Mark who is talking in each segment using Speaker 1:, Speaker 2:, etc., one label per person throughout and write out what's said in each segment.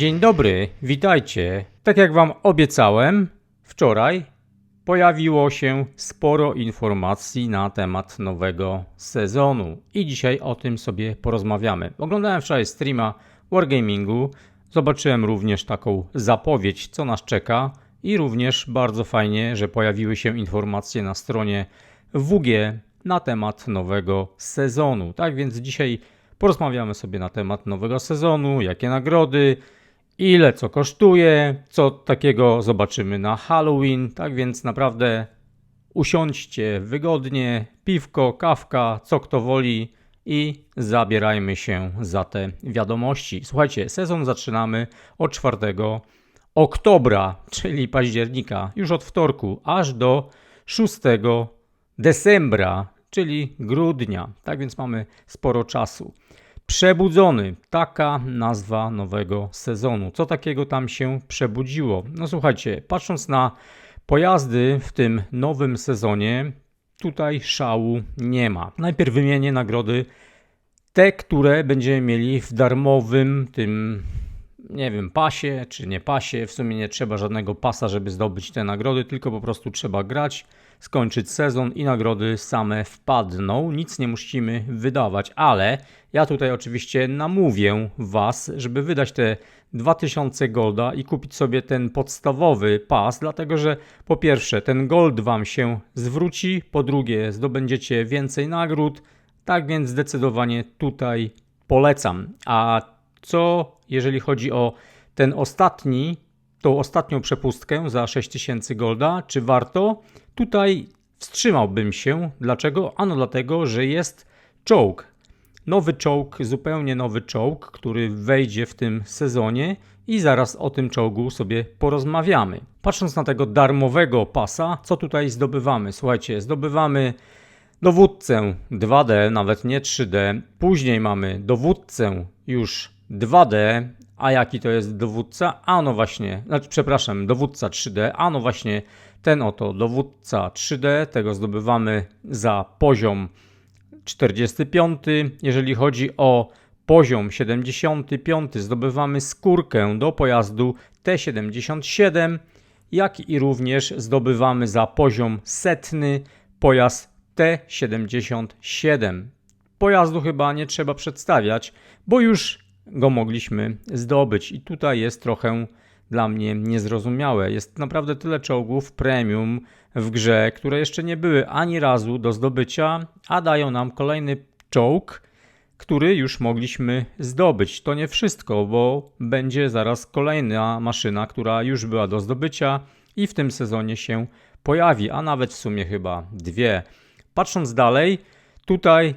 Speaker 1: Dzień dobry, witajcie. Tak jak Wam obiecałem, wczoraj pojawiło się sporo informacji na temat nowego sezonu i dzisiaj o tym sobie porozmawiamy. Oglądałem wczoraj streama Wargamingu, zobaczyłem również taką zapowiedź, co nas czeka i również bardzo fajnie, że pojawiły się informacje na stronie WG na temat nowego sezonu. Tak więc dzisiaj porozmawiamy sobie na temat nowego sezonu, jakie nagrody, ile co kosztuje, co takiego zobaczymy na Halloween. Tak więc naprawdę usiądźcie wygodnie, piwko, kawka, co kto woli i zabierajmy się za te wiadomości. Słuchajcie, sezon zaczynamy od 4 oktobra, czyli października, już od wtorku, aż do 6 decembra, czyli grudnia. Tak więc mamy sporo czasu. Przebudzony, taka nazwa nowego sezonu. Co takiego tam się przebudziło? No słuchajcie, patrząc na pojazdy w tym nowym sezonie, tutaj szału nie ma. Najpierw wymienię nagrody, te, które będziemy mieli w darmowym tym nie wiem, pasie czy nie pasie. W sumie nie trzeba żadnego pasa, żeby zdobyć te nagrody, tylko po prostu trzeba grać, skończyć sezon i nagrody same wpadną. Nic nie musimy wydawać, ale ja tutaj oczywiście namówię Was, żeby wydać te 2000 golda i kupić sobie ten podstawowy pas, dlatego że po pierwsze ten gold Wam się zwróci, po drugie zdobędziecie więcej nagród, tak więc zdecydowanie tutaj polecam. A co jeżeli chodzi o ten ostatni, tą ostatnią przepustkę za 6000 golda, czy warto? Tutaj wstrzymałbym się. Dlaczego? Ano dlatego, że jest czołg. Nowy czołg, zupełnie nowy czołg, który wejdzie w tym sezonie i zaraz o tym czołgu sobie porozmawiamy. Patrząc na tego darmowego pasa, co tutaj zdobywamy? Słuchajcie, zdobywamy dowódcę 2D, nawet nie 3D. Później mamy dowódcę już 2D, a jaki to jest dowódca? A no właśnie, znaczy przepraszam, dowódca 3D, a no właśnie ten oto dowódca 3D, tego zdobywamy za poziom 45. Jeżeli chodzi o poziom 75, zdobywamy skórkę do pojazdu T77, jak i również zdobywamy za poziom setny pojazd T77. Pojazdu chyba nie trzeba przedstawiać, bo już go mogliśmy zdobyć. I tutaj jest trochę dla mnie niezrozumiałe. Jest naprawdę tyle czołgów premium w grze, które jeszcze nie były ani razu do zdobycia, a dają nam kolejny czołg, który już mogliśmy zdobyć. To nie wszystko, bo będzie zaraz kolejna maszyna, która już była do zdobycia i w tym sezonie się pojawi, a nawet w sumie chyba dwie. Patrząc dalej, tutaj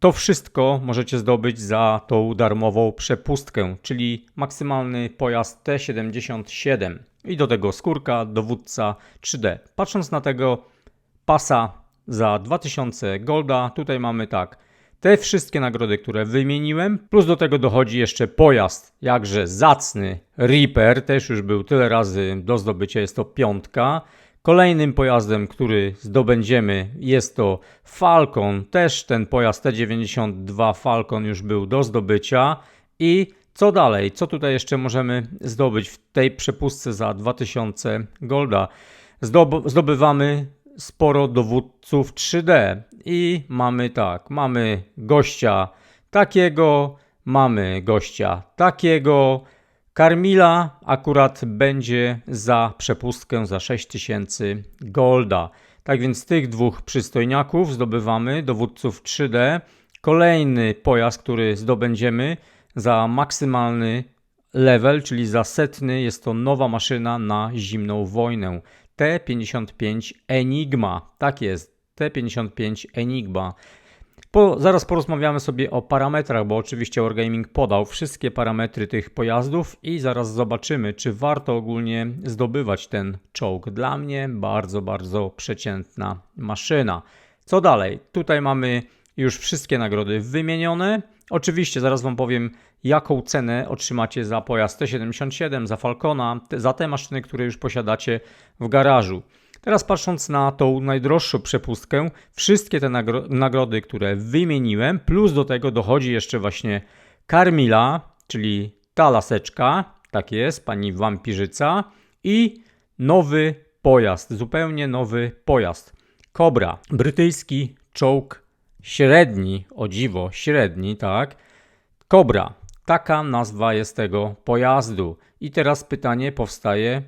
Speaker 1: to wszystko możecie zdobyć za tą darmową przepustkę, czyli maksymalny pojazd T77 i do tego skórka, dowódca 3D. Patrząc na tego pasa za 2000 golda, tutaj mamy tak. Te wszystkie nagrody, które wymieniłem, plus do tego dochodzi jeszcze pojazd, jakże zacny Reaper, też już był tyle razy do zdobycia, jest to piątka. Kolejnym pojazdem, który zdobędziemy jest to Falcon. Też ten pojazd T92 Falcon już był do zdobycia. I co dalej? Co tutaj jeszcze możemy zdobyć w tej przepustce za 2000 golda? zdobywamy sporo dowódców 3D i mamy tak, mamy gościa takiego, mamy gościa takiego, Karmila akurat będzie za przepustkę za 6000 golda. Tak więc tych dwóch przystojniaków zdobywamy, dowódców 3D. Kolejny pojazd, który zdobędziemy za maksymalny level, czyli za setny, jest to nowa maszyna na zimną wojnę. T55 Enigma. Tak jest, T55 Enigma. Po, zaraz porozmawiamy sobie o parametrach, bo oczywiście Wargaming podał wszystkie parametry tych pojazdów i zaraz zobaczymy, czy warto ogólnie zdobywać ten czołg. Dla mnie bardzo, bardzo przeciętna maszyna. Co dalej? Tutaj mamy już wszystkie nagrody wymienione. Oczywiście zaraz Wam powiem, jaką cenę otrzymacie za pojazd T77, za Falcona, za te maszyny, które już posiadacie w garażu. Teraz patrząc na tą najdroższą przepustkę, wszystkie te nagro nagrody, które wymieniłem, plus do tego dochodzi jeszcze właśnie Carmilla, czyli ta laseczka, tak jest, pani wampirzyca i nowy pojazd, zupełnie nowy pojazd. Cobra, brytyjski czołg średni, o dziwo, średni, tak. Cobra, taka nazwa jest tego pojazdu. I teraz pytanie powstaje,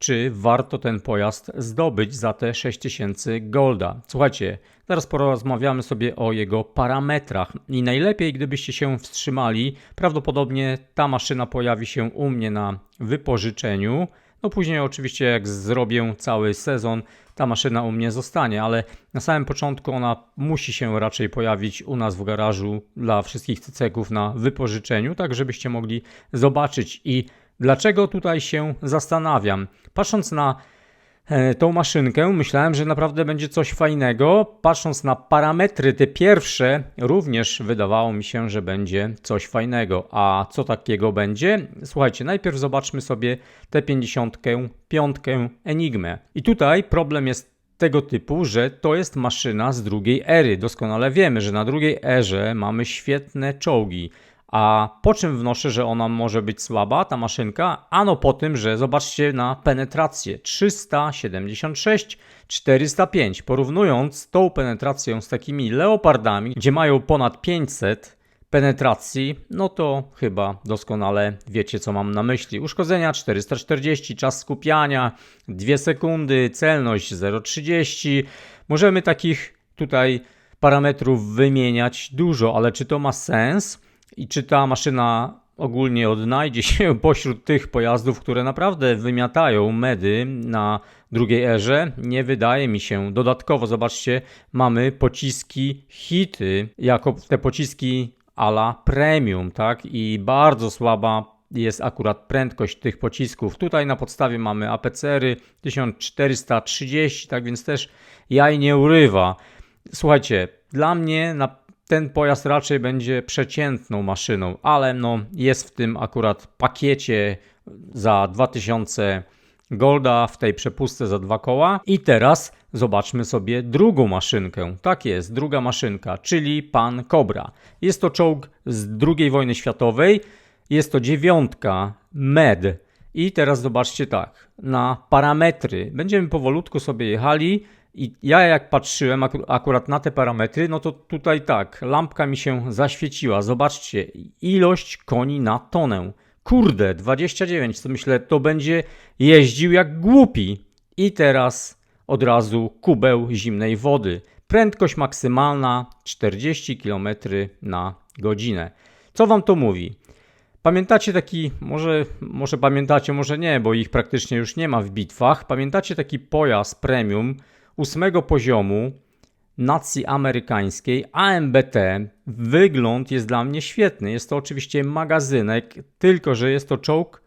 Speaker 1: czy warto ten pojazd zdobyć za te 6000 golda. Słuchajcie, teraz porozmawiamy sobie o jego parametrach i najlepiej gdybyście się wstrzymali, prawdopodobnie ta maszyna pojawi się u mnie na wypożyczeniu. No później oczywiście jak zrobię cały sezon, ta maszyna u mnie zostanie, ale na samym początku ona musi się raczej pojawić u nas w garażu dla wszystkich ceków na wypożyczeniu, tak żebyście mogli zobaczyć i Dlaczego tutaj się zastanawiam? Patrząc na e, tą maszynkę, myślałem, że naprawdę będzie coś fajnego. Patrząc na parametry, te pierwsze, również wydawało mi się, że będzie coś fajnego. A co takiego będzie? Słuchajcie, najpierw zobaczmy sobie tę 55 Enigmę. I tutaj problem jest tego typu, że to jest maszyna z drugiej ery. Doskonale wiemy, że na drugiej erze mamy świetne czołgi. A po czym wnoszę, że ona może być słaba, ta maszynka? Ano po tym, że zobaczcie na penetrację 376, 405. Porównując tą penetrację z takimi leopardami, gdzie mają ponad 500 penetracji, no to chyba doskonale wiecie, co mam na myśli. Uszkodzenia 440, czas skupiania 2 sekundy, celność 0,30. Możemy takich tutaj parametrów wymieniać dużo, ale czy to ma sens? I czy ta maszyna ogólnie odnajdzie się pośród tych pojazdów, które naprawdę wymiatają medy na drugiej erze, nie wydaje mi się. Dodatkowo, zobaczcie, mamy pociski hity, jako te pociski ala premium, tak? I bardzo słaba jest akurat prędkość tych pocisków. Tutaj na podstawie mamy APCR-y 1430, tak więc też jaj nie urywa. Słuchajcie, dla mnie na ten pojazd raczej będzie przeciętną maszyną, ale no jest w tym akurat pakiecie za 2000 Golda w tej przepustce za dwa koła. I teraz zobaczmy sobie drugą maszynkę. Tak jest, druga maszynka, czyli Pan Cobra. Jest to czołg z II wojny światowej. Jest to dziewiątka MED. I teraz zobaczcie tak, na parametry. Będziemy powolutku sobie jechali. I ja jak patrzyłem akurat na te parametry, no to tutaj tak, lampka mi się zaświeciła. Zobaczcie, ilość koni na tonę. Kurde, 29, to myślę, to będzie jeździł jak głupi. I teraz od razu kubeł zimnej wody. Prędkość maksymalna 40 km na godzinę. Co wam to mówi? Pamiętacie taki, może, może pamiętacie, może nie, bo ich praktycznie już nie ma w bitwach. Pamiętacie taki pojazd premium, ósmego poziomu nacji amerykańskiej AMBT wygląd jest dla mnie świetny. Jest to oczywiście magazynek, tylko że jest to czołg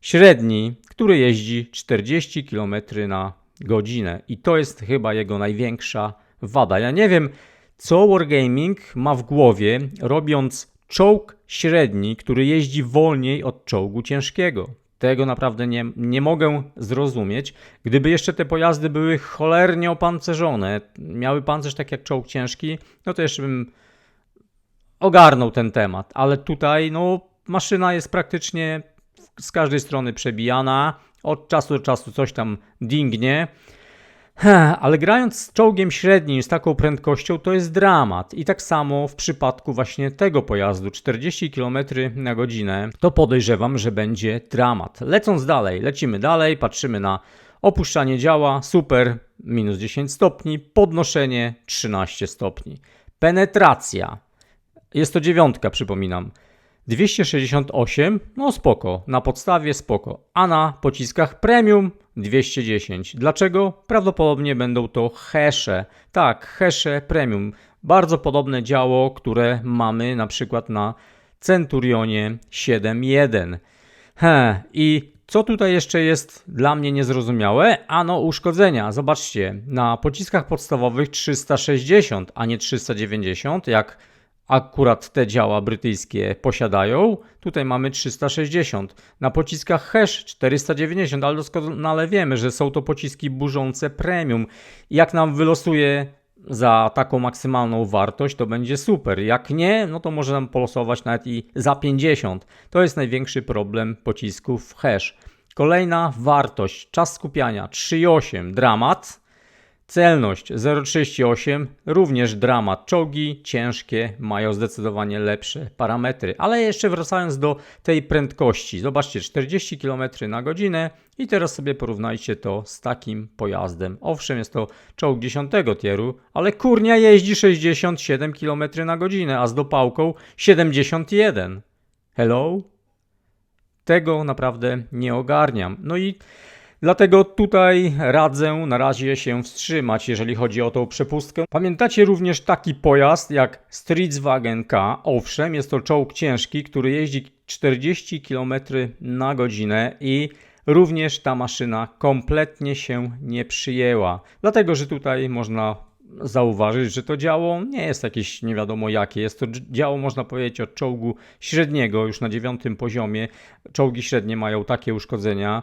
Speaker 1: średni, który jeździ 40 km na godzinę i to jest chyba jego największa wada. Ja nie wiem, co Wargaming ma w głowie, robiąc czołg średni, który jeździ wolniej od czołgu ciężkiego. Tego naprawdę nie, nie mogę zrozumieć. Gdyby jeszcze te pojazdy były cholernie opancerzone, miały pancerz tak jak czołg ciężki, no to jeszcze bym ogarnął ten temat. Ale tutaj, no, maszyna jest praktycznie z każdej strony przebijana. Od czasu do czasu coś tam dingnie. Ale grając z czołgiem średnim z taką prędkością to jest dramat. I tak samo w przypadku właśnie tego pojazdu 40 km na godzinę to podejrzewam, że będzie dramat. Lecąc dalej, lecimy dalej, patrzymy na opuszczanie działa, super, minus 10 stopni, podnoszenie 13 stopni. Penetracja, jest to dziewiątka przypominam. 268, no spoko, na podstawie spoko, a na pociskach premium 210. Dlaczego? Prawdopodobnie będą to hesze. Tak, hesze premium. Bardzo podobne działo, które mamy na przykład na Centurionie 7.1. He, i co tutaj jeszcze jest dla mnie niezrozumiałe? Ano uszkodzenia. Zobaczcie, na pociskach podstawowych 360, a nie 390, jak akurat te działa brytyjskie posiadają. Tutaj mamy 360. Na pociskach Hash 490, ale doskonale wiemy, że są to pociski burzące premium. Jak nam wylosuje za taką maksymalną wartość, to będzie super. Jak nie, no to może nam polosować nawet i za 50. To jest największy problem pocisków w hash. Kolejna wartość, czas skupiania 3,8, dramat. Celność 0,38, również dramat. Czołgi ciężkie mają zdecydowanie lepsze parametry. Ale jeszcze wracając do tej prędkości. Zobaczcie, 40 km na godzinę i teraz sobie porównajcie to z takim pojazdem. Owszem, jest to czołg 10 tieru, ale kurnia jeździ 67 km na godzinę, a z dopałką 71. Hello? Tego naprawdę nie ogarniam. No i Dlatego tutaj radzę na razie się wstrzymać, jeżeli chodzi o tą przepustkę. Pamiętacie również taki pojazd jak Streetswagen K. Owszem, jest to czołg ciężki, który jeździ 40 km na godzinę i również ta maszyna kompletnie się nie przyjęła. Dlatego, że tutaj można zauważyć, że to działo nie jest jakieś nie wiadomo jakie. Jest to działo, można powiedzieć, od czołgu średniego, już na dziewiątym poziomie. Czołgi średnie mają takie uszkodzenia.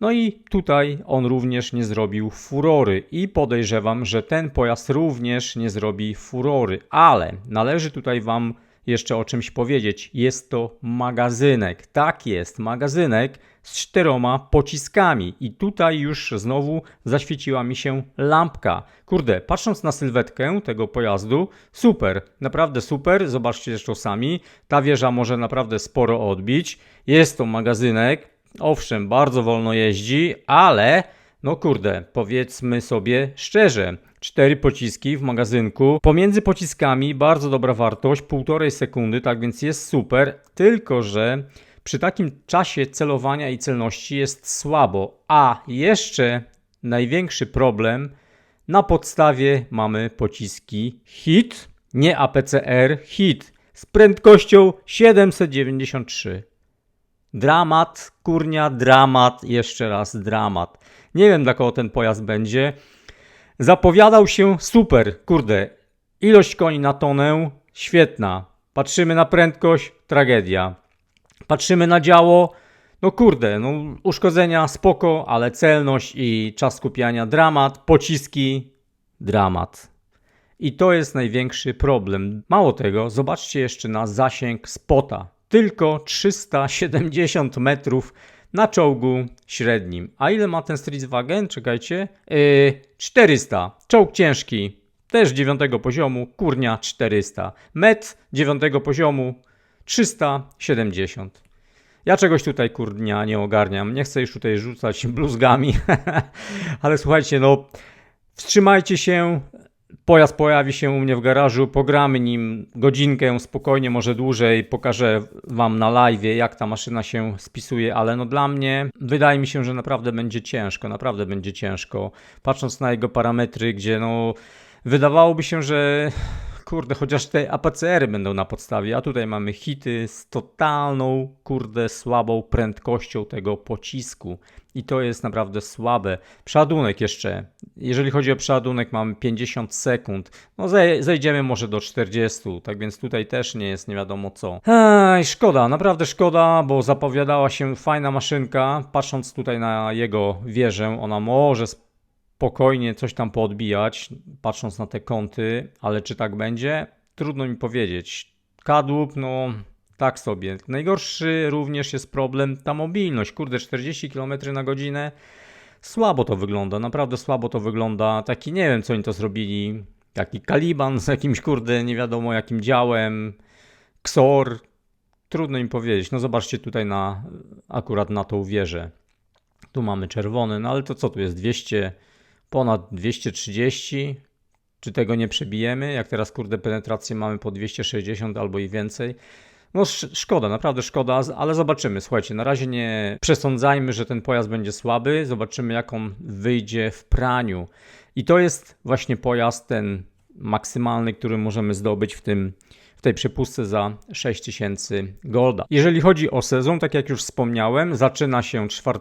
Speaker 1: No i tutaj on również nie zrobił furory i podejrzewam, że ten pojazd również nie zrobi furory, ale należy tutaj Wam jeszcze o czymś powiedzieć. Jest to magazynek. Tak jest, magazynek z czteroma pociskami. I tutaj już znowu zaświeciła mi się lampka. Kurde, patrząc na sylwetkę tego pojazdu, super, naprawdę super. Zobaczcie zresztą sami. Ta wieża może naprawdę sporo odbić. Jest to magazynek. Owszem, bardzo wolno jeździ, ale no kurde, powiedzmy sobie szczerze, cztery pociski w magazynku. Pomiędzy pociskami bardzo dobra wartość, półtorej sekundy, tak więc jest super, tylko że przy takim czasie celowania i celności jest słabo. A jeszcze największy problem, na podstawie mamy pociski HIT, nie APCR, HIT z prędkością 793. Dramat, kurnia, dramat, jeszcze raz dramat. Nie wiem dla kogo ten pojazd będzie. Zapowiadał się super, kurde. Ilość koni na tonę, świetna. Patrzymy na prędkość, tragedia. Patrzymy na działo, no kurde, no uszkodzenia spoko, ale celność i czas skupiania dramat, pociski dramat. I to jest największy problem. Mało tego, zobaczcie jeszcze na zasięg spota tylko 370 metrów na czołgu średnim. A ile ma ten Streetswagen? Czekajcie. Yy, 400. Czołg ciężki, też 9 poziomu, kurnia 400. Met 9 poziomu 370. Ja czegoś tutaj kurnia nie ogarniam. Nie chcę już tutaj rzucać bluzgami, ale słuchajcie, no wstrzymajcie się, Pojazd pojawi się u mnie w garażu, pogramy nim godzinkę, spokojnie, może dłużej, pokażę Wam na live, jak ta maszyna się spisuje, ale no dla mnie wydaje mi się, że naprawdę będzie ciężko, naprawdę będzie ciężko. Patrząc na jego parametry, gdzie no wydawałoby się, że kurde, chociaż te APCR-y będą na podstawie, a tutaj mamy hity z totalną, kurde, słabą prędkością tego pocisku. I to jest naprawdę słabe. Przeładunek jeszcze. Jeżeli chodzi o przeładunek, mamy 50 sekund. No zejdziemy może do 40, tak więc tutaj też nie jest nie wiadomo co. Ej, szkoda, naprawdę szkoda, bo zapowiadała się fajna maszynka. Patrząc tutaj na jego wieżę, ona może spokojnie coś tam poodbijać, patrząc na te kąty, ale czy tak będzie? Trudno mi powiedzieć. Kadłub, no tak sobie. Najgorszy również jest problem ta mobilność. Kurde, 40 km na godzinę. Słabo to wygląda, naprawdę słabo to wygląda. Taki nie wiem, co oni to zrobili. Taki Kaliban z jakimś, kurde, nie wiadomo jakim działem. Ksor. Trudno im powiedzieć. No zobaczcie tutaj na, akurat na tą wieżę. Tu mamy czerwony, no ale to co tu jest? 200 ponad 230. Czy tego nie przebijemy? Jak teraz, kurde, penetrację mamy po 260 albo i więcej. No szkoda, naprawdę szkoda, ale zobaczymy. Słuchajcie, na razie nie przesądzajmy, że ten pojazd będzie słaby. Zobaczymy, jak on wyjdzie w praniu. I to jest właśnie pojazd ten maksymalny, który możemy zdobyć w tym w tej przepustce za 6000 golda. Jeżeli chodzi o sezon, tak jak już wspomniałem, zaczyna się 4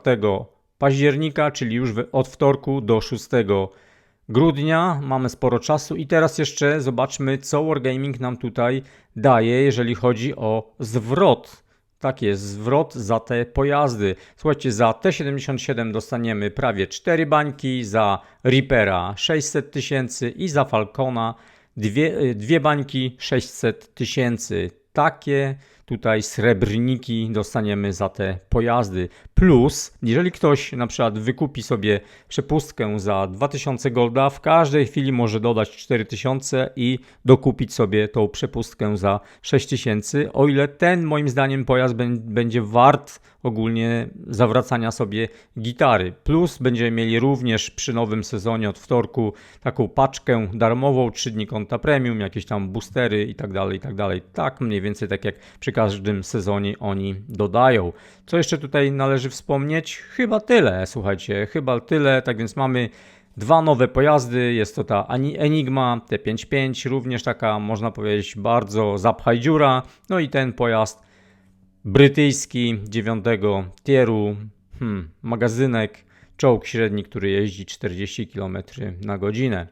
Speaker 1: października, czyli już od wtorku do 6 grudnia. Mamy sporo czasu i teraz jeszcze zobaczmy, co Wargaming nam tutaj daje, jeżeli chodzi o zwrot Tak jest, zwrot za te pojazdy. Słuchajcie, za T77 dostaniemy prawie 4 bańki, za Reapera 600 tysięcy i za Falcona dwie, dwie bańki 600 tysięcy. Takie tutaj srebrniki dostaniemy za te pojazdy. Plus, jeżeli ktoś na przykład wykupi sobie przepustkę za 2000 golda, w każdej chwili może dodać 4000 i dokupić sobie tą przepustkę za 6000, o ile ten moim zdaniem pojazd bę- będzie wart ogólnie zawracania sobie gitary. Plus będziemy mieli również przy nowym sezonie od wtorku taką paczkę darmową, 3 dni konta premium, jakieś tam boostery i tak dalej, i tak. Tak mniej więcej tak jak przy każdym sezonie oni dodają. Co jeszcze tutaj należy wspomnieć? Chyba tyle, słuchajcie, chyba tyle, tak więc mamy Dwa nowe pojazdy, jest to ta Enigma T55, również taka można powiedzieć bardzo zapchaj dziura, no i ten pojazd brytyjski 9 tieru, hmm, magazynek, czołg średni, który jeździ 40 km na godzinę.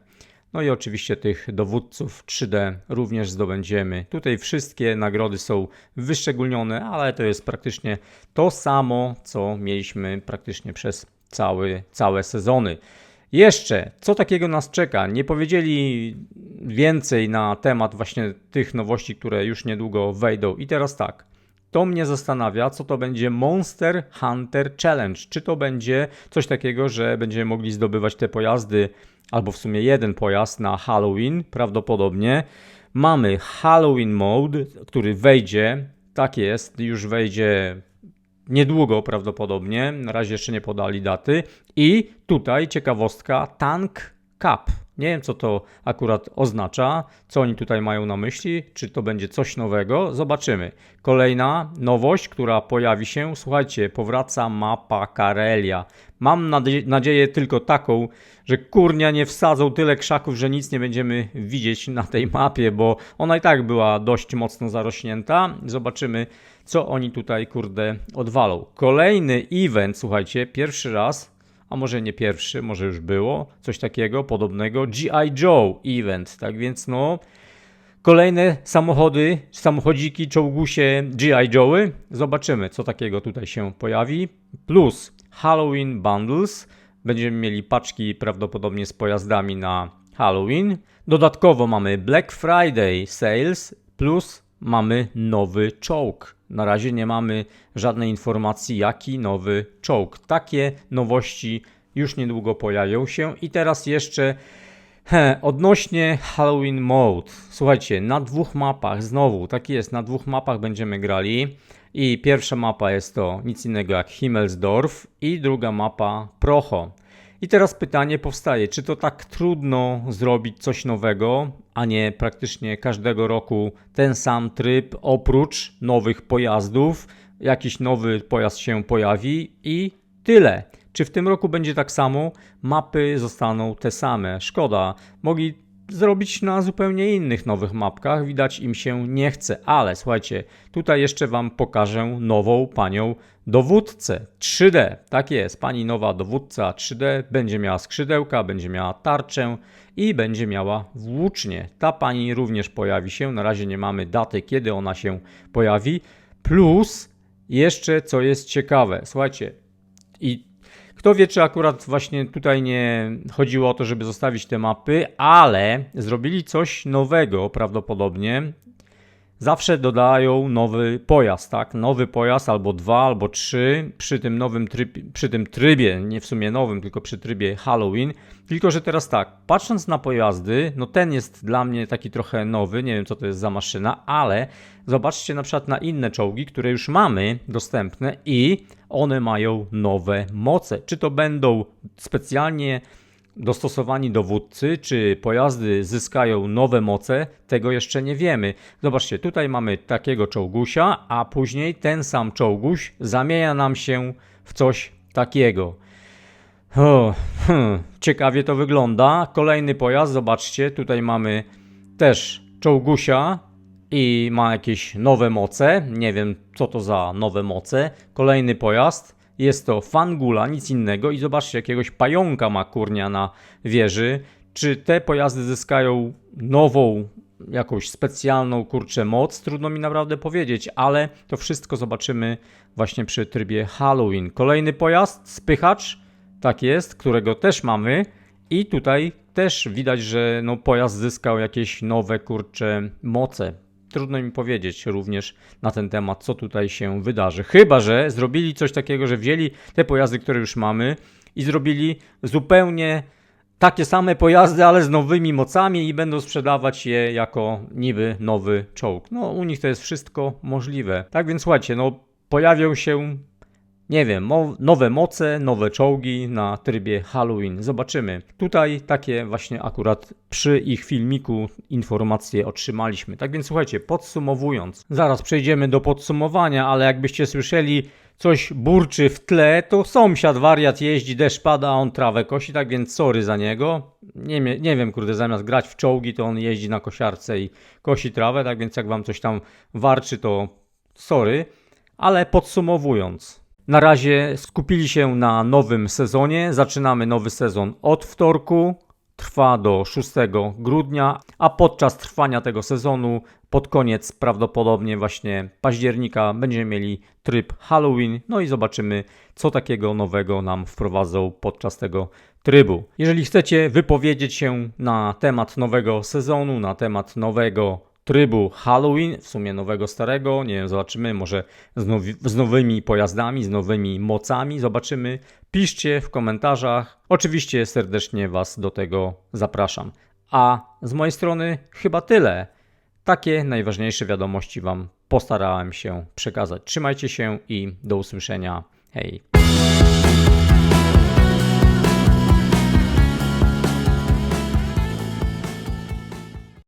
Speaker 1: No i oczywiście tych dowódców 3D również zdobędziemy. Tutaj wszystkie nagrody są wyszczególnione, ale to jest praktycznie to samo, co mieliśmy praktycznie przez cały, całe sezony. Jeszcze, co takiego nas czeka? Nie powiedzieli więcej na temat właśnie tych nowości, które już niedługo wejdą. I teraz tak. To mnie zastanawia, co to będzie Monster Hunter Challenge. Czy to będzie coś takiego, że będziemy mogli zdobywać te pojazdy, albo w sumie jeden pojazd na Halloween, prawdopodobnie. Mamy Halloween Mode, który wejdzie, tak jest, już wejdzie niedługo prawdopodobnie, na razie jeszcze nie podali daty. I tutaj ciekawostka Tank Cup. Nie wiem, co to akurat oznacza, co oni tutaj mają na myśli, czy to będzie coś nowego. Zobaczymy. Kolejna nowość, która pojawi się, słuchajcie, powraca mapa Karelia. Mam nadzie- nadzieję tylko taką, że kurnia nie wsadzą tyle krzaków, że nic nie będziemy widzieć na tej mapie, bo ona i tak była dość mocno zarośnięta. Zobaczymy, co oni tutaj, kurde, odwalą. Kolejny event, słuchajcie, pierwszy raz a może nie pierwszy, może już było coś takiego podobnego. G.I. Joe event, tak więc no. Kolejne samochody, samochodziki, czołgusie G.I. Joe'y. Zobaczymy, co takiego tutaj się pojawi. Plus Halloween Bundles. Będziemy mieli paczki prawdopodobnie z pojazdami na Halloween. Dodatkowo mamy Black Friday Sales plus mamy nowy czołg. Na razie nie mamy żadnej informacji, jaki nowy czołg. Takie nowości już niedługo pojawią się. I teraz jeszcze he, odnośnie Halloween Mode. Słuchajcie, na dwóch mapach, znowu, tak jest, na dwóch mapach będziemy grali. I pierwsza mapa jest to nic innego jak Himmelsdorf i druga mapa Procho. I teraz pytanie powstaje, czy to tak trudno zrobić coś nowego, a nie praktycznie każdego roku ten sam tryb, oprócz nowych pojazdów, jakiś nowy pojazd się pojawi i tyle. Czy w tym roku będzie tak samo? Mapy zostaną te same. Szkoda, mogli zrobić na zupełnie innych nowych mapkach, widać im się nie chce, ale słuchajcie, tutaj jeszcze Wam pokażę nową panią dowódcę 3D. Tak jest, pani nowa dowódca 3D będzie miała skrzydełka, będzie miała tarczę i będzie miała włócznie. Ta pani również pojawi się, na razie nie mamy daty, kiedy ona się pojawi. Plus jeszcze co jest ciekawe, słuchajcie, i kto wie, czy akurat właśnie tutaj nie chodziło o to, żeby zostawić te mapy, ale zrobili coś nowego prawdopodobnie. Zawsze dodają nowy pojazd, tak? Nowy pojazd albo dwa, albo trzy przy tym nowym trybie, przy tym trybie, nie w sumie nowym, tylko przy trybie Halloween. Tylko, że teraz tak, patrząc na pojazdy, no ten jest dla mnie taki trochę nowy, nie wiem co to jest za maszyna, ale zobaczcie na przykład na inne czołgi, które już mamy dostępne i one mają nowe moce. Czy to będą specjalnie dostosowani dowódcy, czy pojazdy zyskają nowe moce, tego jeszcze nie wiemy. Zobaczcie, tutaj mamy takiego czołgusia, a później ten sam czołguś zamienia nam się w coś takiego. O, hmm, ciekawie to wygląda. Kolejny pojazd, zobaczcie, tutaj mamy też czołgusia i ma jakieś nowe moce. Nie wiem, co to za nowe moce. Kolejny pojazd. Jest to Fangula, nic innego. I zobaczcie, jakiegoś pająka ma kurnia na wieży. Czy te pojazdy zyskają nową, jakąś specjalną, kurczę, moc, trudno mi naprawdę powiedzieć, ale to wszystko zobaczymy właśnie przy trybie Halloween. Kolejny pojazd, spychacz, tak jest, którego też mamy i tutaj też widać, że no, pojazd zyskał jakieś nowe, kurcze, moce. Trudno mi powiedzieć również na ten temat, co tutaj się wydarzy. Chyba, że zrobili coś takiego, że wzięli te pojazdy, które już mamy i zrobili zupełnie takie same pojazdy, ale z nowymi mocami i będą sprzedawać je jako niby nowy czołg. No, u nich to jest wszystko możliwe. Tak więc słuchajcie, no pojawią się nie wiem, nowe moce, nowe czołgi na trybie Halloween. Zobaczymy. Tutaj takie właśnie akurat przy ich filmiku informacje otrzymaliśmy. Tak więc słuchajcie, podsumowując, zaraz przejdziemy do podsumowania, ale jakbyście słyszeli coś burczy w tle, to sąsiad wariat jeździ, deszcz pada, a on trawę kosi, tak więc sorry za niego. Nie, nie wiem, kurde, zamiast grać w czołgi, to on jeździ na kosiarce i kosi trawę, tak więc jak wam coś tam warczy, to sorry. Ale podsumowując, na razie skupili się na nowym sezonie. Zaczynamy nowy sezon od wtorku. Trwa do 6 grudnia, a podczas trwania tego sezonu, pod koniec prawdopodobnie właśnie października, będziemy mieli tryb Halloween. No i zobaczymy, co takiego nowego nam wprowadzą podczas tego trybu. Jeżeli chcecie wypowiedzieć się na temat nowego sezonu, na temat nowego trybu Halloween, w sumie nowego, starego. Nie wiem, zobaczymy, może z, nowi, z nowymi pojazdami, z nowymi mocami. Zobaczymy. Piszcie w komentarzach. Oczywiście serdecznie Was do tego zapraszam. A z mojej strony chyba tyle. Takie najważniejsze wiadomości Wam postarałem się przekazać. Trzymajcie się i do usłyszenia. Hej.